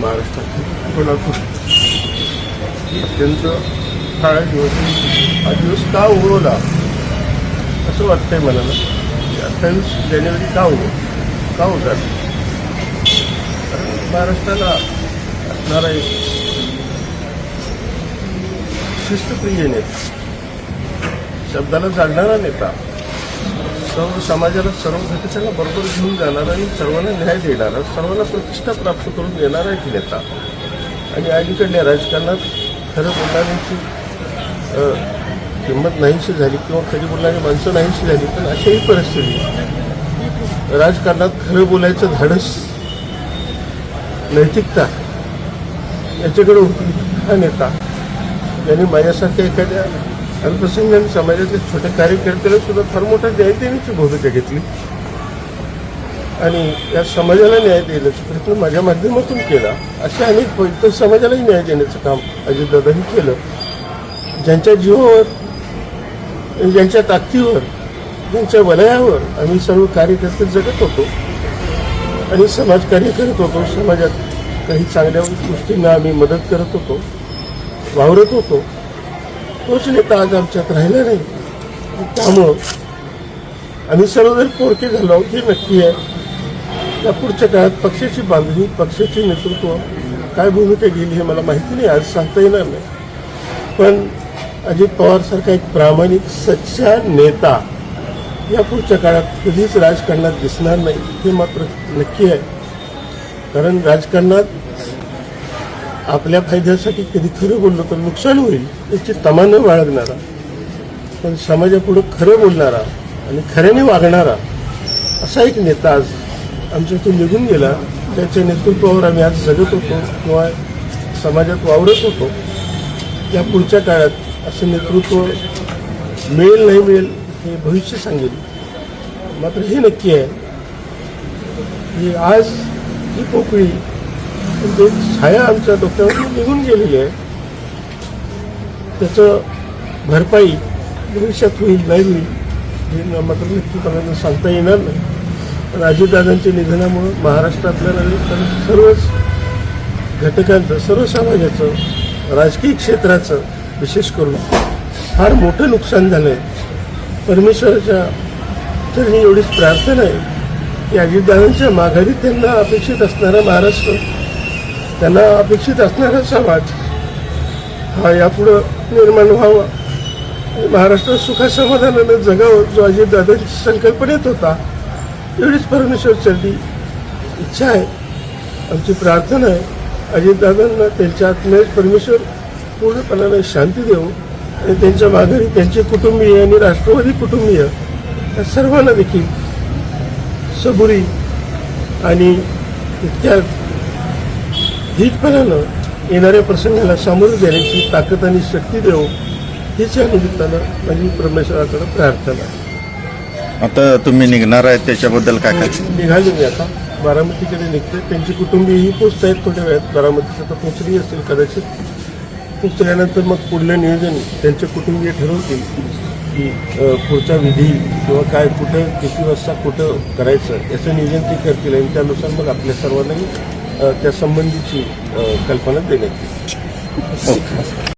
महाराष्ट्रात. कोल्हापूर. त्यांचं काळा दिवस हा दिवस का उगवला? असं वाटतंय मला ना. म्हणजे अठ्ठावीस जानेवारी का उगव का उजाड कारण महाराष्ट्राला असणारा एक शिस्तप्रिय नेता शब्दाला जाणणारा नेता सर्व समाजाला सर्व घटकांना बरोबर घेऊन जाणारा आणि सर्वांना न्याय देणारा सर्वांना प्रतिष्ठा प्राप्त करून देणारा एक नेता. आणि अलीकडल्या राजकारणात खरं बोलणाऱ्यांची किंमत नाहीशी झाली किंवा खरी बोलणारी माणसं नाहीशी झाली पण अशाही परिस्थिती राजकारणात खरं बोलायचं धाडस नैतिकता याच्याकडे होती. हा नेता यांनी माझ्यासारख्या एखाद्या अल्पसंख्याक समाजातले छोटे कार्यकर्त्याला सुद्धा फार मोठा न्याय देण्याची भूमिका घेतली. आणि या समाजाला न्याय देण्याचा प्रयत्न माझ्या माध्यमातून केला. असे अनेक तर समाजालाही न्याय देण्याचं काम अजितदादांनी केलं. ज्यांच्या जीवावर ज्यांच्या ताकदीवर ज्यांच्या वलयावर आम्ही सर्व कार्यकर्ते जगत होतो. आणि समाजकार्य करत होतो. समाजात काही चांगल्या गोष्टींना आम्ही मदत करत होतो. वावरत होतो. तोच नेता आज आमच्यात राहिला नाही. त्यामुळं आम्ही सर्व पोरके झालो हे नक्की आहे. या पुढच्या काळात पक्षाची बांधणी पक्षाचे नेतृत्व काय भूमिका घेईल हे मला माहिती नाही आज सांगता येणार नाही. पण अजित पवारसारखा एक प्रामाणिक सच्चा नेता या पुढच्या काळात कधीच राजकारणात दिसणार नाही हे मात्र नक्की आहे. कारण राजकारणात आपल्या फायद्यासाठी कधी खरं बोललो तर नुकसान होईल याची तमानं बाळगणारा. पण समाजापुढं खरं बोलणारा आणि खऱ्याने वागणारा असा एक नेता आज आमच्यातून निघून गेला. त्याच्या नेतृत्वावर आम्ही आज जगत होतो किंवा समाजात वावरत होतो. या पुढच्या काळात असं नेतृत्व मिळेल नाही मिळेल हे भविष्य सांगेल. मात्र हे नक्की आहे की आज ही पोकळी म्हणजे छाया आमच्या डोक्यावर निघून गेलेली आहे. त्याचं भरपाई भविष्यात होईल नाही होईल हे मात्र नक्कीपणाने सांगता येणार नाही. पण निधनामुळं महाराष्ट्रातल्या नव्हे तर सर्वच घटकांचं सर्व समाजाचं राजकीय क्षेत्राचं विशेष करून फार मोठं नुकसान झालं आहे परमेश्वराच्या ही एवढीच प्रार्थना आहे की अजितदादांच्या माघारी त्यांना अपेक्षित असणारा महाराष्ट्र त्यांना अपेक्षित असणारा समाज हा यापुढं निर्माण व्हावा. महाराष्ट्र सुखासमाधानानं जगावं जो अजितदादांची संकल्पनेत होता एवढीच परमेश्वर इच्छा आहे. आमची प्रार्थना आहे अजितदादांना त्यांच्या आत्म्यात परमेश्वर पूर्णपणाने शांती देऊ आणि त्यांच्या माघारी त्यांचे कुटुंबीय आणि राष्ट्रवादी कुटुंबीय या सर्वांना देखील सबुरी आणि इतक्या धीटपणानं येणाऱ्या प्रसंगाला सामोरं देण्याची ताकद आणि शक्ती देऊ हीच या निमित्तानं माझी परमेश्वराकडे प्रार्थना आहे. आता तुम्ही निघणार आहे त्याच्याबद्दल काय काय? निघाले मी आता. बारामतीकडे निघते त्यांची कुटुंबीयही पोचत आहेत थोड्या वेळात. बारामतीत आता पोचली असेल कदाचित. पोचल्यानंतर मग पुढलं नियोजन त्यांचे कुटुंबीय ठरवतील की पुढचा विधी किंवा काय कुठं किती वाजता कुठं करायचं याचं नियोजन ते करतील आणि त्यानुसार मग आपल्या सर्वांनाही त्या संबंधीची कल्पना देण्यात येईल